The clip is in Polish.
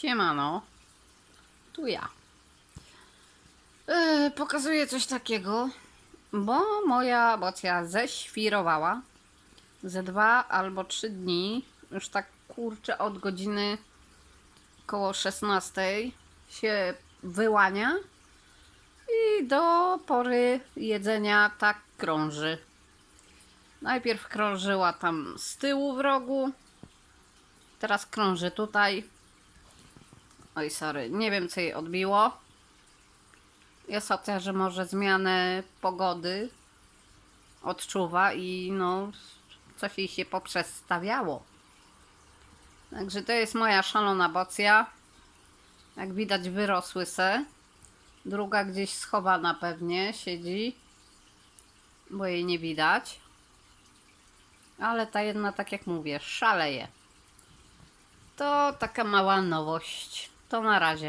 Siemano. Tu ja. Yy, pokazuję coś takiego, bo moja bocja ześwirowała ze dwa albo trzy dni. Już tak kurczę od godziny koło 16 się wyłania i do pory jedzenia tak krąży. Najpierw krążyła tam z tyłu w rogu, teraz krąży tutaj. Oj, sorry, nie wiem co jej odbiło. Jest opcja, że może zmianę pogody odczuwa i no coś jej się poprzestawiało. Także to jest moja szalona bocja. Jak widać wyrosły se. Druga gdzieś schowana pewnie siedzi, bo jej nie widać. Ale ta jedna, tak jak mówię, szaleje. To taka mała nowość. To na razie.